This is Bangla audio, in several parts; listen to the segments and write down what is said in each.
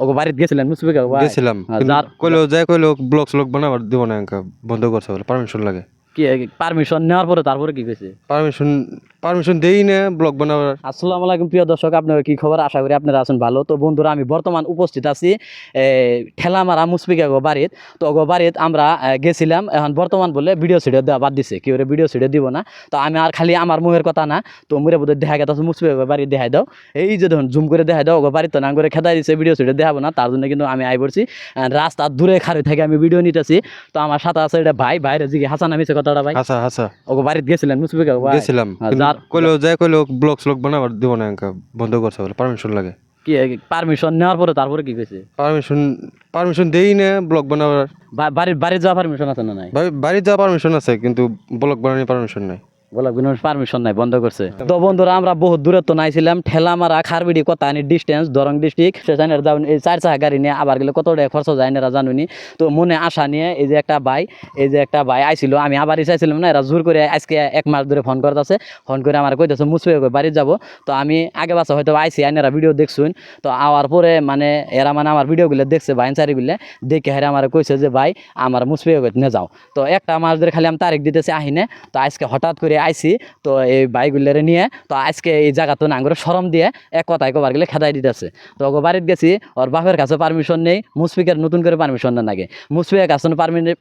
ওকে বাড়িতে গেছিলেন মুসফিক গেছিলাম। হ্যাঁ, কইলো যাই কইলো ব্লগ স্লগ বানাবার দিব না বন্ধ করছে বলে পারমিশন লাগে। কি পারমিশন নেওয়ার পরে তারপরে কি কইছে? পারমিশন পারমিশন দেই না ব্লগ বানাবার। আসসালামু আলাইকুম প্রিয় দর্শক আপনারা কি খবর? আশা করি আপনারা আছেন ভালো। তো বন্ধুরা আমি বর্তমান উপস্থিত আছি ঠেলামারা মুসফিকা গো বাড়িত। তো গো বাড়িত আমরা গেছিলাম এখন বর্তমান বলে ভিডিও সিডিও দেওয়া বাদ দিছে কেউ ভিডিও সিডিও দিব না। তো আমি আর খালি আমার মুখের কথা না তো মুরে বোধহয় দেখা গেছে মুসফিকা গো বাড়ি দেখাই দাও। এই যে দেখুন জুম করে দেখাই দাও গো বাড়িতে না করে খেদাই দিছে ভিডিও সিডিও দেখাবো না তার জন্য কিন্তু আমি আই পড়ছি। রাস্তা দূরে খারে থেকে আমি ভিডিও নিতেছি। তো আমার সাথে আছে এটা ভাই বাইরে জিগে হাসান আমিছে কথাটা ভাই। হাসা হাসা ওগো বাড়িতে গেছিলেন মুসফিকা গো গেছিলাম হ্যাঁ, কইলো যাই কইলো ব্লগ স্লগ বানাবার দিব না বন্ধ করছে বলে পারমিশন লাগে। কি পারমিশন নেওয়ার পরে তারপরে কি কইছে? পারমিশন পারমিশন দেই না ব্লগ বানাবার। বাড়ির বাড়ির যাওয়া পারমিশন আছে না নাই? বাড়ি- বাড়িতে যাওয়া পারমিশন আছে কিন্তু ব্লক বানানোর পারমিশন নাই। পারমিশন নাই, বন্ধ করছে। তো বন্ধুরা, আমরা বহুত দূরে তো নাইছিলাম, ঠেলা মারা খারবিডি কত আনি ডিস্টেন্স দরং ডিস্ট্রিক্ট যাবেন এই চার চাকা গাড়ি নিয়ে আবার গেলে কত টাকা খরচ যায় না জানুনি। তো মনে আশা নিয়ে এই যে একটা ভাই, এই যে একটা ভাই আইছিল, আমি আবারই চাইছিলাম না, এরা জোর করে আজকে এক মাস ধরে ফোন করতেছে ফোন করে আমার কইতেছে মুসফে বাড়ি যাব। তো আমি আগে বাসা হয়তো আইসি আইনেরা ভিডিও দেখছুন। তো আওয়ার পরে মানে এরা মানে আমার ভিডিওগুলো দেখছে বাইন চারিগুলো দেখে হেরা আমার কইছে যে, ভাই, আমার মুসফে নিয়ে যাও। তো একটা মাস ধরে খালি আমি তারিখ দিতেছি আহিনে। তো আজকে হঠাৎ করে আইসি তো এই বাইকগুলারে নিয়ে, তো আজকে এই জায়গাতে নাঙ্গরে সরম দিয়ে এক কথায় কবার গেলে খেদাই দিতেছে। তো ওকে বাড়িতে গেছি, ওর বাপের কাছে পারমিশন নেই, মুসফিকের নতুন করে পারমিশন না লাগে মুসফিকের কাছে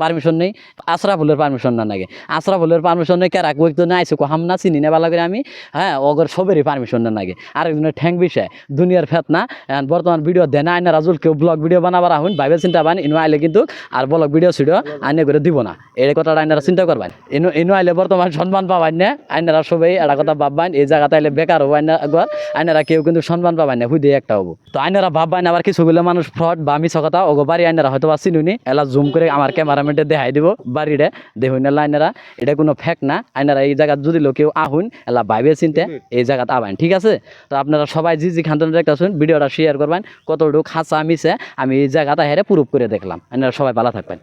পারমিশন নেই, আশরাফুলের পারমিশন না লাগে আশরাফুলের পারমিশন নেই, কেরা কই তো না আইসে হাম না চিনি না ভালো করে আমি হ্যাঁ ওগর সবেরই পারমিশন না লাগে আরেকজনের ঠ্যাং বিষয়, দুনিয়ার ফেতনা এখন বর্তমান ভিডিও দেয় না, আইনা রাজুল, কেউ ব্লগ ভিডিও বানাবার আহুন ভাইবে চিন্তা বান, ইনো আইলে কিন্তু আর ব্লগ ভিডিও সিডিও আইনে করে দিব না। এই কথাটা আইনারা চিন্তা করবেন। ইনো ইনো আইলে বর্তমান সম্মান পাবেন না আইনারা সবাই একটা কথা ভাববেন এই জায়গাতে আইলে বেকার হব আইনা একবার আইনারা কেউ কিন্তু সম্মান পাবেন না হুই দিয়ে একটা হব। তো আইনারা ভাববেন আবার কিছুগুলো মানুষ ফ্রড বা মিছ কথা, ওগো বাড়ি আইনারা হয়তো বা চিনুনি, এলা জুম করে আমার ক্যামেরামেন্টে দেখাই দিব, বাড়িরে, দেখুন এলা আইনারা, এটা কোনো ফেক না, আইনারা এই জায়গাত যদি লোক কেউ আহুন, এলা ভাইবে চিনতে, এই জায়গাত আবেন ঠিক আছে? তো আপনারা সবাই জি জি খান্তন দেখতেছেন ভিডিওটা শেয়ার করবেন কতটুকু খাঁচা মিশে আমি এই জায়গাটা হেরে প্রুফ করে দেখলাম। আপনারা সবাই ভালো থাকবেন।